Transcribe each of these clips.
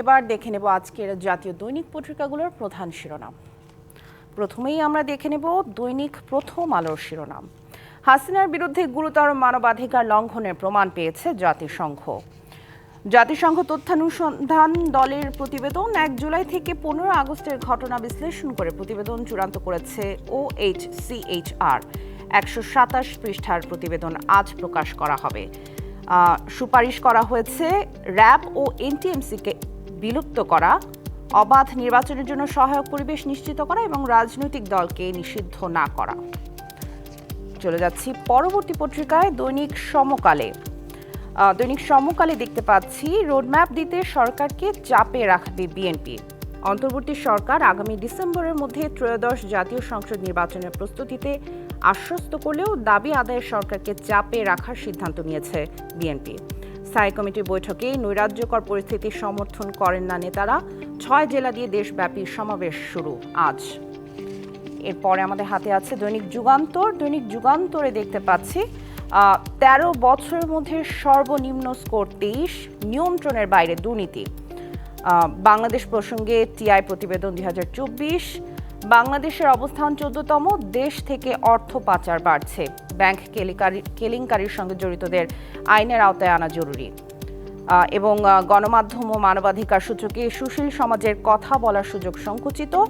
এবার দেখে নেব আজকের জাতীয় দৈনিক পত্রিকাগুলোর প্রধান শিরোনাম। প্রথমেই আমরা দেখে নেব দৈনিক প্রথম আলোর শিরোনাম। হাসিনার বিরুদ্ধে গুরুতর মানবাধিকার লঙ্ঘনের প্রমাণ পেয়েছে জাতিসংঘ। জাতিসংঘ তথ্যানুসন্ধান দলের প্রতিবেদন এক জুলাই থেকে পনেরো আগস্টের ঘটনা বিশ্লেষণ করে প্রতিবেদন চূড়ান্ত করেছে ও এইচ সিএইচআর একশো সাতাশ পৃষ্ঠার প্রতিবেদন আজ প্রকাশ করা হবে। সুপারিশ করা হয়েছে র্যাব ও এনটিএমসিকে বিলুপ্ত করা, অবাধ নির্বাচনের জন্য সহায়ক পরিবেশ নিশ্চিত করা এবং রাজনৈতিক দলকে নিষিদ্ধ না করা। চলে যাচ্ছি পরবর্তী পত্রিকায় দৈনিক সমকালে। দৈনিক সমকালে দেখতে পাচ্ছি, রোডম্যাপ দিতে সরকারকে চাপে রাখবে বিএনপি। অন্তর্বর্তী সরকার আগামী ডিসেম্বরের মধ্যে ত্রয়োদশ জাতীয় সংসদ নির্বাচনের প্রস্তুতিতে আশ্বস্ত করলেও দাবি আদায়ের সরকারকে চাপে রাখার সিদ্ধান্ত নিয়েছে বিএনপি। স্থায়ী কমিটির বৈঠকে নৈরাজ্যকর পরিস্থিতি সমর্থন করেন না নেতারা। ছয় জেলা দিয়ে দেশব্যাপী সমাবেশ শুরু আজ। এরপরে আমাদের হাতে আছে দৈনিক যুগান্তর। দৈনিক যুগান্তরে দেখতে পাচ্ছি তেরো বছরের মধ্যে সর্বনিম্ন স্কোর তেইশ, নিয়ন্ত্রণের বাইরে দুর্নীতি। বাংলাদেশ প্রসঙ্গে টিআই প্রতিবেদন দুই হাজার চব্বিশ। বাংলাদেশের অবস্থান চোদ্দতম, দেশ থেকে অর্থ পাচার বাড়ছে। ব্যাংক কেলেঙ্কারি কেলেঙ্কারির সঙ্গে জড়িতদের আইনের আওতায় আনা জরুরি। এবং গণমাধ্যম ও মানবাধিকার সূচকে সুশীল সমাজের কথা বলার সুযোগ সংকুচিত।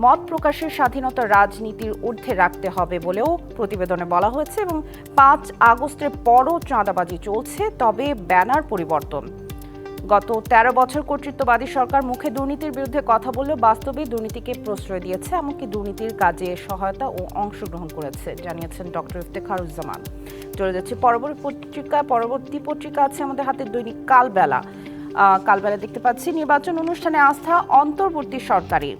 মত প্রকাশের স্বাধীনতা রাজনীতির ঊর্ধ্বে রাখতে হবে বলেও প্রতিবেদনে বলা হয়েছে এবং পাঁচ আগস্টের পরও চাঁদাবাজি চলছে, তবে ব্যানার পরিবর্তন। গত ১৩ বছর কর্তৃত্ববাদী সরকার মুখে দুর্নীতির বিরুদ্ধে কথা বললেও বাস্তবে দুর্নীতিকে প্রশ্রয় দিয়েছে, এমনকি দুর্নীতির কাজে সহায়তা ও অংশগ্রহণ করেছে, জানিয়েছেন ডক্টর ইফতেখারুজ্জামান। চলে যাচ্ছে পরবর্তী পত্রিকা পরবর্তী পত্রিকা আছে আমাদের হাতে দৈনিক কালবেলা। কালবেলা দেখতে পাচ্ছি, নির্বাচন অনুষ্ঠানে আস্থা অন্তর্বর্তী সরকারের।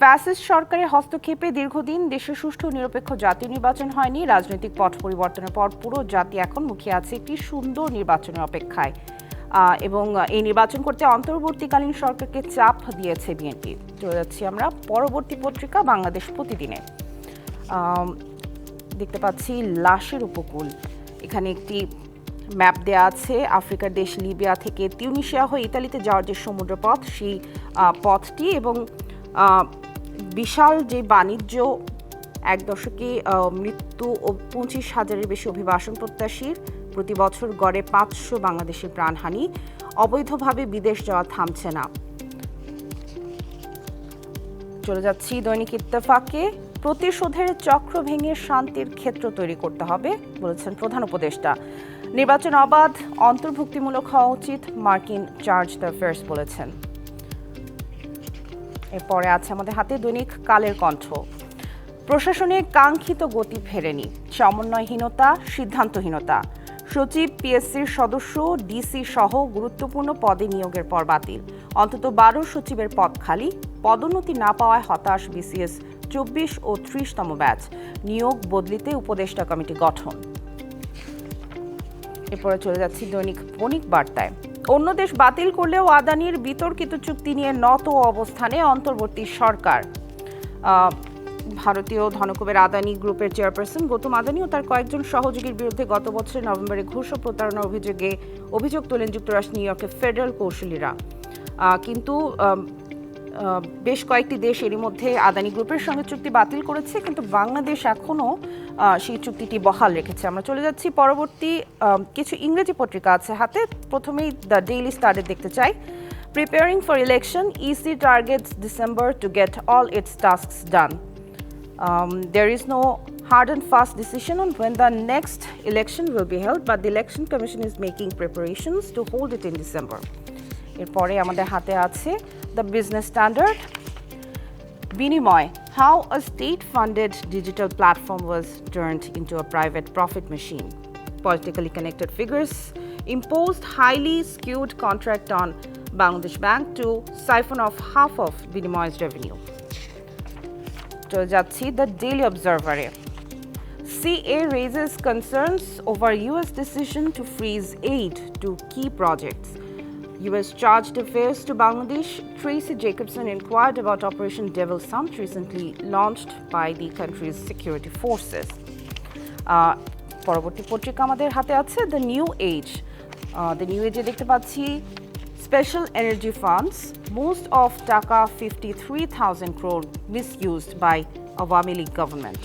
ফ্যাসিস্ট সরকারের হস্তক্ষেপে দীর্ঘদিন দেশে সুষ্ঠু নিরপেক্ষ জাতীয় নির্বাচন হয়নি, রাজনৈতিক পথ পরিবর্তনের পর পুরো জাতি এখন মুখিয়ে আছে একটি সুন্দর নির্বাচনের অপেক্ষায়। এবং এই নির্বাচন করতে অন্তর্বর্তীকালীন সরকারকে চাপ দিয়েছে বিএনপি। চলে যাচ্ছি আমরা পরবর্তী পত্রিকা বাংলাদেশ প্রতিদিনে। দেখতে পাচ্ছি লাশের উপকূল। এখানে একটি ম্যাপ দেওয়া আছে, আফ্রিকার দেশ লিবিয়া থেকে তিউনিশিয়া হয়ে ইতালিতে যাওয়ার যে সমুদ্রপথ, সেই পথটি এবং বিশাল যে বাণিজ্য এক দশকে মৃত্যু ও পঁচিশ হাজারের বেশি অভিবাসন প্রত্যাশীর প্রতি বছর গড়ে পাঁচশো বাংলাদেশের প্রাণহানি। অবৈধভাবে বিদেশ যাওয়া থামছে না। চলে যাচ্ছি দৈনিক ইত্তেফাকে। প্রতিশোধের চক্র ভেঙে শান্তির ক্ষেত্র তৈরি করতে হবে, বলেছেন প্রধান উপদেষ্টা। নির্বাচন অবাধ, অন্তর্ভুক্তিমূলক হওয়া উচিত, মার্কিন চার্জ দ্য ফেয়ার্স বলেছেন। এরপরে আছে আমাদের হাতে দৈনিক কালের কণ্ঠ। প্রশাসনে কাঙ্ক্ষিত গতি ফেরেনি। সমন্বয়হীনতা, সিদ্ধান্তহীনতা। সচিব, পিএসসির সদস্য, ডিসি সহ গুরুত্বপূর্ণ পদে নিয়োগের পর বাতিল। অন্তত বারো সচিবের পদ খালি। পদোন্নতি না পাওয়ায় হতাশ বিসিএস চব্বিশ ও ত্রিশতম ব্যাচ। নিয়োগ বদলিতে উপদেষ্টা কমিটি গঠন। এরপরে চলে যাচ্ছি দৈনিক বণিক বার্তায়। অন্য দেশ বাতিল করলেও আদানির বিতর্কিত চুক্তি নিয়ে নত অবস্থানে অন্তর্বর্তী সরকার। ভারতীয় ধনকুবের আদানি গ্রুপের চেয়ারপারসন গৌতম আদানি ও তার কয়েকজন সহযোগীর বিরুদ্ধে গত বছরের নভেম্বরে ঘুষ ও প্রতারণার অভিযোগে অভিযোগ তোলেন যুক্তরাষ্ট্র, নিউ ইয়র্কের ফেডারেল কৌশলীরা। কিন্তু বেশ কয়েকটি দেশ এরই মধ্যে আদানি গ্রুপের সঙ্গে চুক্তি বাতিল করেছে, কিন্তু বাংলাদেশ এখনও সেই চুক্তিটি বহাল রেখেছে। আমরা চলে যাচ্ছি পরবর্তী কিছু ইংরেজি পত্রিকা আছে হাতে। প্রথমেই দ্য ডেইলি স্টারে দেখতে চাই। Preparing for election, EC targets December to get all its tasks done. Um, there is no hard and fast decision on when the next election will be held, but the Election Commission is making preparations to hold it in December. এরপরে আমাদের হাতে আছে the business standard বিনিময় how a state funded digital platform was turned into a private profit machine politically connected figures imposed highly skewed contract on Bangladesh Bank to siphon off half of Binimoy's revenue. চলে যাচ্ছি the daily অবজারভারে raises concerns over US decision to freeze aid to key projects. US charged affairs to Bangladesh, Tracy Jacobson inquired about Operation Devil Summit recently launched by the country's security forces. Ah, পরবর্তী পত্রিকা আমাদের হাতে আছে the new age the new এজে দেখতে পাচ্ছি Special energy funds, most of Taka 53,000 crore misused by Awami League government.